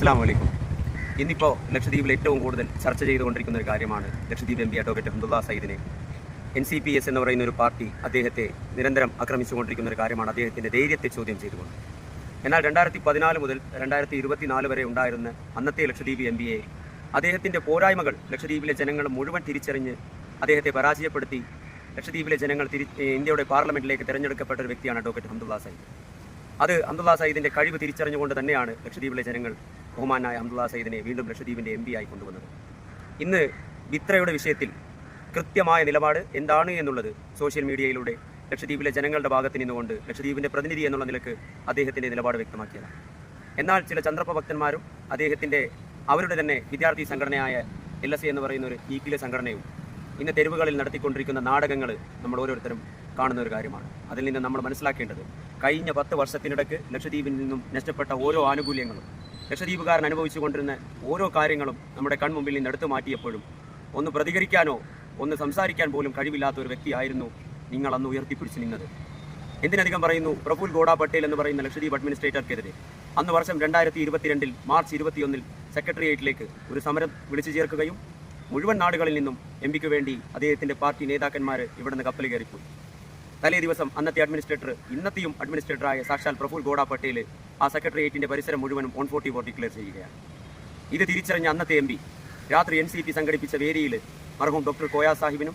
അസ്സാം വലൈക്കും ഇന്നിപ്പോൾ ലക്ഷദ്വീപിൽ ഏറ്റവും കൂടുതൽ ചർച്ച ചെയ്തുകൊണ്ടിരിക്കുന്ന ഒരു കാര്യമാണ് Lakshadweep M P advocate Abdulla സയ്യിദിനെ. N C P S എന്ന് പറയുന്ന ഒരു പാർട്ടി അദ്ദേഹത്തെ നിരന്തരം ആക്രമിച്ചുകൊണ്ടിരിക്കുന്ന ഒരു കാര്യമാണ് അദ്ദേഹത്തിന്റെ ധൈര്യത്തെ ചോദ്യം ചെയ്തുകൊണ്ട്. എന്നാൽ രണ്ടായിരത്തി പതിനാല് മുതൽ രണ്ടായിരത്തി ഇരുപത്തിനാല് വരെ ഉണ്ടായിരുന്ന അന്നത്തെ ലക്ഷദ്വീപ് എം പിയെ അദ്ദേഹത്തിന്റെ പോരായ്മകൾ ലക്ഷദ്വീപിലെ ജനങ്ങൾ മുഴുവൻ തിരിച്ചറിഞ്ഞ് അദ്ദേഹത്തെ പരാജയപ്പെടുത്തി ലക്ഷദ്വീപിലെ ജനങ്ങൾ തിരി ഇന്ത്യയുടെ പാർലമെന്റിലേക്ക് തിരഞ്ഞെടുക്കപ്പെട്ട ഒരു വ്യക്തിയാണ് അഡ്വക്കേറ്റ് അബ്ദുള്ള സയ്യിദ്. അത് അബ്ദുള്ള സയ്യിദിന്റെ കഴിവ് തിരിച്ചറിഞ്ഞുകൊണ്ട് തന്നെയാണ് ലക്ഷദ്വീപിലെ ജനങ്ങൾ ബഹുമാനായ അബ്ദുള്ള സയ്യിദിനെ വീണ്ടും ലക്ഷദ്വീപിന്റെ എം ആയി കൊണ്ടുവന്നത്. ഇന്ന് വിത്രയുടെ വിഷയത്തിൽ കൃത്യമായ നിലപാട് എന്താണ് എന്നുള്ളത് സോഷ്യൽ മീഡിയയിലൂടെ ലക്ഷദ്വീപിലെ ജനങ്ങളുടെ ഭാഗത്ത് നിന്നുകൊണ്ട് ലക്ഷദ്വീപിന്റെ പ്രതിനിധി എന്നുള്ള നിലയ്ക്ക് അദ്ദേഹത്തിന്റെ നിലപാട് വ്യക്തമാക്കിയതാണ്. എന്നാൽ ചില ചന്ദ്രപ്പ അദ്ദേഹത്തിന്റെ അവരുടെ തന്നെ വിദ്യാർത്ഥി സംഘടനയായ എൽ എസ് എന്ന് പറയുന്ന ഒരു ഈക്കിലെ സംഘടനയും ഇന്ന് തെരുവുകളിൽ നടത്തിക്കൊണ്ടിരിക്കുന്ന നാടകങ്ങൾ നമ്മൾ ഓരോരുത്തരും കാണുന്ന ഒരു കാര്യമാണ്. അതിൽ നിന്ന് നമ്മൾ മനസ്സിലാക്കേണ്ടത് കഴിഞ്ഞ പത്ത് വർഷത്തിനിടയ്ക്ക് ലക്ഷദ്വീപിൽ നിന്നും നഷ്ടപ്പെട്ട ഓരോ ആനുകൂല്യങ്ങളും ലക്ഷദ്വീപുകാരൻ അനുഭവിച്ചു കൊണ്ടിരുന്ന ഓരോ കാര്യങ്ങളും നമ്മുടെ കൺമുമ്പിൽ നിന്ന് എടുത്തു മാറ്റിയപ്പോഴും ഒന്ന് പ്രതികരിക്കാനോ ഒന്ന് സംസാരിക്കാൻ പോലും കഴിവില്ലാത്ത ഒരു വ്യക്തിയായിരുന്നു നിങ്ങൾ അന്ന് ഉയർത്തിപ്പിടിച്ചു നിന്നത്. എന്തിനധികം പറയുന്നു? പ്രഫുൽ ഗോഡാ പട്ടേൽ എന്ന് പറയുന്ന ലക്ഷദ്വീപ് അഡ്മിനിസ്ട്രേറ്റർക്കെതിരെ. അന്ന് വർഷം രണ്ടായിരത്തി ഇരുപത്തിരണ്ടിൽ മാർച്ച് ഇരുപത്തിയൊന്നിൽ സെക്രട്ടേറിയറ്റിലേക്ക് ഒരു സമരം വിളിച്ചു ചേർക്കുകയും മുഴുവൻ നാടുകളിൽ നിന്നും എം പിക്ക് വേണ്ടി അദ്ദേഹത്തിന്റെ പാർട്ടി നേതാക്കന്മാർ ഇവിടുന്ന് കപ്പൽ കയറിപ്പോയി. തലേ ദിവസം അന്നത്തെ അഡ്മിനിസ്ട്രേറ്റർ ഇന്നത്തെയും അഡ്മിനിസ്ട്രേറ്ററായ സാക്ഷാൽ പ്രഫുൽ ഗോഡ പട്ടേൽ ആ സെക്രട്ടേറിയറ്റിന്റെ പരിസരം മുഴുവനും ഓൺ ഫോർട്ടി ഫോർ ഡിക്ലെയർ ചെയ്യുകയാണ്. ഇത് തിരിച്ചറിഞ്ഞ അന്നത്തെ എം രാത്രി എൻ സംഘടിപ്പിച്ച വേദിയിൽ മർഹൂം ഡോക്ടർ കോയാ സാഹിബിനും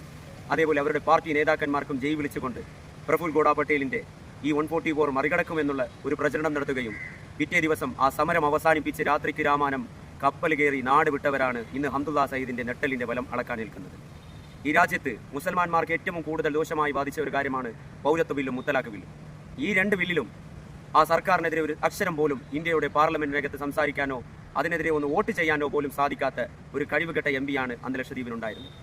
അതേപോലെ അവരുടെ പാർട്ടി നേതാക്കന്മാർക്കും ജയ് വിളിച്ചുകൊണ്ട് പ്രഫുൽ ഗോഡ പട്ടേലിന്റെ ഈ വൺ ഫോർട്ടി ഫോർ മറികടക്കുമെന്നുള്ള ഒരു പ്രചരണം നടത്തുകയും പിറ്റേ ദിവസം ആ സമരം അവസാനിപ്പിച്ച് രാത്രിക്ക് രാമാനം കപ്പൽ കയറി നാട് വിട്ടവരാണ് ഇന്ന് ഹംദുല്ല സയ്യിദിന്റെ നെട്ടലിന്റെ ബലം അളക്കാൻ നിൽക്കുന്നത് ഈ രാജ്യത്ത് മുസൽമാന്മാർക്ക് ഏറ്റവും കൂടുതൽ ദോഷമായി ബാധിച്ച ഒരു കാര്യമാണ് പൗരത്വ ബില്ലും മുത്തലാഖ് ബില്ലും. ഈ രണ്ട് ബില്ലിലും ആ സർക്കാരിനെതിരെ ഒരു അക്ഷരം പോലും ഇന്ത്യയുടെ പാർലമെന്റിനകത്ത് സംസാരിക്കാനോ അതിനെതിരെ ഒന്ന് വോട്ട് ചെയ്യാനോ പോലും സാധിക്കാത്ത ഒരു കഴിവുകെട്ട എം പിയാണ് അന്ന് ലക്ഷദ്വീപിലുണ്ടായിരുന്നത്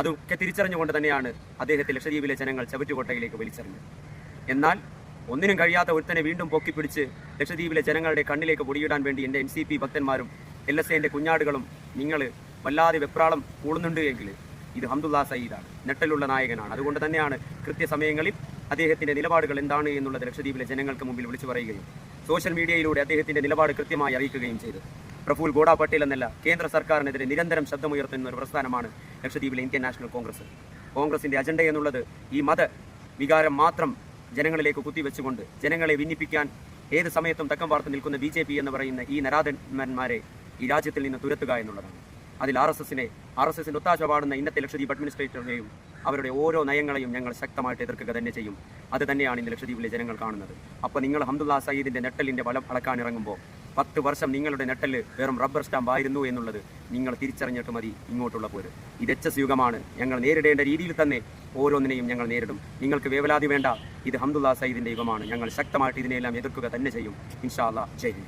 അതൊക്കെ തിരിച്ചറിഞ്ഞുകൊണ്ട് തന്നെയാണ് അദ്ദേഹത്തെ ലക്ഷദ്വീപിലെ ജനങ്ങൾ ചവറ്റുകൊട്ടയിലേക്ക് വലിച്ചെറിഞ്ഞത്. എന്നാൽ ഒന്നിനും കഴിയാത്ത ഒരുത്തനെ വീണ്ടും പൊക്കിപ്പിടിച്ച് ലക്ഷദ്വീപിലെ ജനങ്ങളുടെ കണ്ണിലേക്ക് പൊടിയിടാൻ വേണ്ടി എന്റെ എൻ സി പി ഭക്തന്മാരും എൽ എസ് എന്റെ കുഞ്ഞാടുകളും നിങ്ങൾ വല്ലാതെ വെപ്രാളം കൂടുന്നുണ്ട് എങ്കിൽ ഇത് ഹംദുല്ല സയ്യിദാണ്. നെട്ടലുള്ള നായകനാണ്. അതുകൊണ്ട് തന്നെയാണ് കൃത്യസമയങ്ങളിൽ അദ്ദേഹത്തിന്റെ നിലപാടുകൾ എന്താണ് എന്നുള്ളത് ലക്ഷദ്വീപിലെ ജനങ്ങൾക്ക് മുമ്പിൽ വിളിച്ചു പറയുകയും സോഷ്യൽ മീഡിയയിലൂടെ അദ്ദേഹത്തിന്റെ നിലപാട് കൃത്യമായി അറിയിക്കുകയും ചെയ്തു പ്രഫുൽ ഗോഡാ പട്ടേൽ എന്നല്ല കേന്ദ്ര സർക്കാരിനെതിരെ നിരന്തരം ശബ്ദമുയർത്തുന്ന ഒരു പ്രസ്ഥാനമാണ് ലക്ഷദ്വീപിലെ ഇന്ത്യൻ നാഷണൽ കോൺഗ്രസ്. കോൺഗ്രസിന്റെ അജണ്ട എന്നുള്ളത് ഈ മത വികാരം മാത്രം ജനങ്ങളിലേക്ക് കുത്തിവെച്ചുകൊണ്ട് ജനങ്ങളെ ഭിന്നിപ്പിക്കാൻ ഏത് സമയത്തും തക്കം വാർത്ത് നിൽക്കുന്ന ബി എന്ന് പറയുന്ന ഈ നരാധന്മാരെ ഈ രാജ്യത്തിൽ നിന്ന് തുരത്തുക എന്നുള്ളതാണ്. അതിൽ ആർ എസ് എസിനെ ആർ എസ് എസിന്റെ ഒത്താശ പാടുന്ന ഇന്നത്തെ ലക്ഷദ്വീപ് അഡ്മിനിസ്ട്രേറ്ററിനെയും അവരുടെ ഓരോ നയങ്ങളെയും ഞങ്ങൾ ശക്തമായിട്ട് എതിർക്കുക തന്നെ ചെയ്യും. അത് തന്നെയാണ് ഇന്ന് ലക്ഷദ്വീപിലെ ജനങ്ങൾ കാണുന്നത്. അപ്പോൾ നിങ്ങൾ ഹംദുല്ല സയ്യിദിന്റെ നെട്ടലിന്റെ ബലം അളക്കാൻ ഇറങ്ങുമ്പോൾ പത്ത് വർഷം നിങ്ങളുടെ നെട്ടൽ വെറും റബ്ബർ സ്റ്റാമ്പ് ആയിരുന്നു എന്നുള്ളത് നിങ്ങൾ തിരിച്ചറിഞ്ഞിട്ട് മതി ഇങ്ങോട്ടുള്ള പോര്. ഇത് എച്ച് എസ് യുഗമാണ്. ഞങ്ങൾ നേരിടേണ്ട രീതിയിൽ തന്നെ ഓരോന്നിനെയും ഞങ്ങൾ നേരിടും. നിങ്ങൾക്ക് വേവലാതി വേണ്ട ഇത് ഹംദുല്ല സയ്യിദിന്റെ യുഗമാണ്. ഞങ്ങൾ ശക്തമായിട്ട് ഇതിനെല്ലാം എതിർക്കുക തന്നെ ചെയ്യും. ഇൻഷാ അല്ലാ ജയ്